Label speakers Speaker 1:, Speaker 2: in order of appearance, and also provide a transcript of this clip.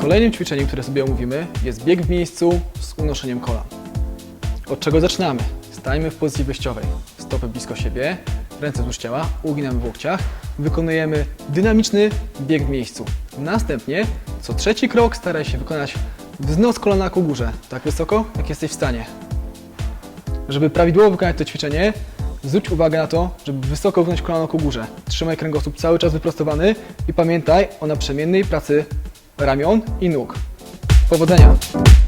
Speaker 1: Kolejnym ćwiczeniem, które sobie omówimy, jest bieg w miejscu z unoszeniem kolan. Od czego zaczynamy? Stajemy w pozycji wyjściowej. Stopy blisko siebie, ręce wzdłuż ciała, uginamy w łokciach. Wykonujemy dynamiczny bieg w miejscu. Następnie, co trzeci krok, staraj się wykonać wznos kolana ku górze, tak wysoko, jak jesteś w stanie. Żeby prawidłowo wykonać to ćwiczenie, zwróć uwagę na to, żeby wysoko wygnąć kolano ku górze. Trzymaj kręgosłup cały czas wyprostowany i pamiętaj o naprzemiennej pracy ramion i nóg. Powodzenia!